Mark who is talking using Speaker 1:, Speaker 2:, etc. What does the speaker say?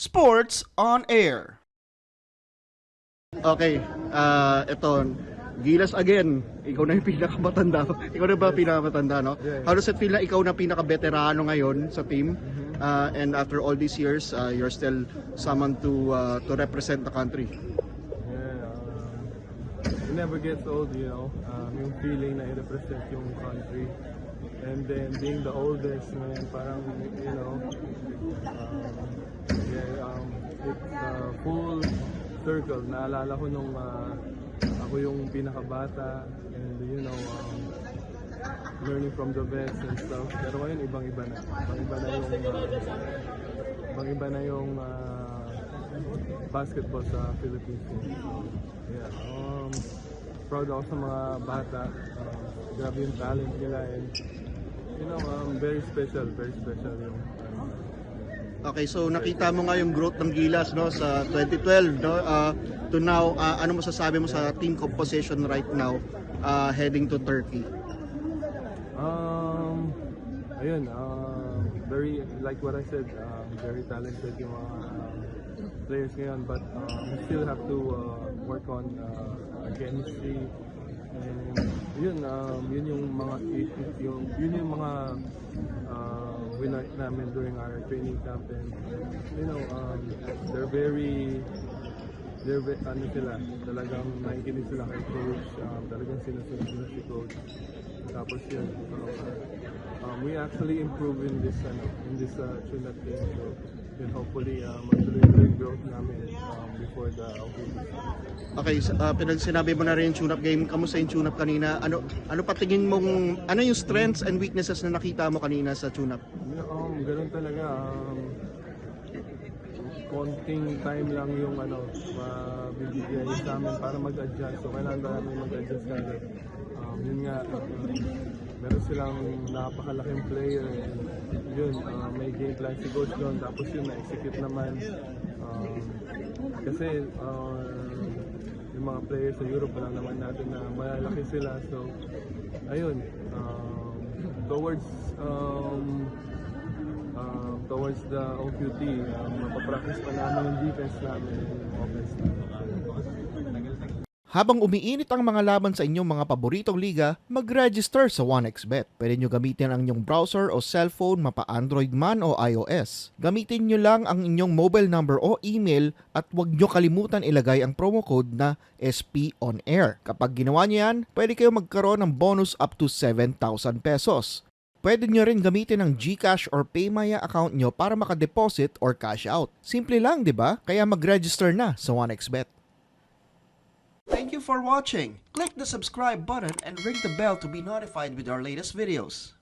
Speaker 1: Sports on Air.
Speaker 2: Okay, ah ito, Gilas again, ikaw na yung pinakamatanda. ikaw na ba pinakamatanda, no? How does it feel na ikaw na pinaka-veterano ngayon sa team? Ah, and after all these years, ah, you're still someone to ah, to represent the country.
Speaker 3: Yeah, um, it never gets old, you know. Um, yung feeling na i-represent yung country. And then being the oldest, man, parang, you know, um, yeah, um, it's a full circle. Naalala ko nung ah, ako yung pinakabata and, you know, um, learning from the best and stuff. Pero ngayon, ibang-iba na. Ibang-iba na yung, uh, ibang-iba na yung ah, basketball sa Philippines. Yeah, um, proud ako sa mga bata. Uh, grabe yung talent nila and you know, um, very special, very special yung um,
Speaker 2: Okay, so nakita mo nga yung growth ng Gilas no sa 2012 no Ah, to now ah, ano masasabi mo sa team composition right now ah, heading to Turkey?
Speaker 3: Um, ayun, um, very, like what I said, um, very talented yung mga um, players ngayon, but um, we still have to uh, work on uh, chemistry. Yun, um, yun yung mga, yung, yun yung mga uh, winner namin during our training camp. And, you know, um, they're very, they're ve- ano sila, talagang nakikinig sila kay coach, um, talagang sinusunod sila si coach. Tapos yun, um, um, we actually improve in this, ano, in this uh, tune-up. So, yun, hopefully, uh, magtuloy-tuloy yung growth namin um, before the Olympics.
Speaker 2: Okay, s- uh, pinag sinabi mo na rin yung tune-up game. Kamusta yung tune-up kanina? Ano ano pa tingin mong ano yung strengths and weaknesses na nakita mo kanina sa tune-up?
Speaker 3: Yeah, um, ganun talaga. Um, konting time lang yung ano, mabibigay sa amin para mag-adjust. So, kailangan namin mag-adjust kagad. Um, yun nga, um, meron silang napakalaking player. And yun, uh, may game plan si coach doon. Tapos yun, na-execute naman. Kasi, uh, yung mga players sa Europe, alam naman natin na malalaki sila. So, ayun, um, towards um, um, towards the OQT, um, mapapractice pa namin yung defense namin yung offense namin.
Speaker 1: Habang umiinit ang mga laban sa inyong mga paboritong liga, mag-register sa 1xBet. Pwede nyo gamitin ang inyong browser o cellphone mapa Android man o iOS. Gamitin nyo lang ang inyong mobile number o email at huwag nyo kalimutan ilagay ang promo code na SP on air. Kapag ginawa nyo yan, pwede kayo magkaroon ng bonus up to 7,000 pesos. Pwede nyo rin gamitin ang GCash or Paymaya account nyo para makadeposit or cash out. Simple lang, di ba? Kaya mag-register na sa 1xBet. Thank you for watching. Click the subscribe button and ring the bell to be notified with our latest videos.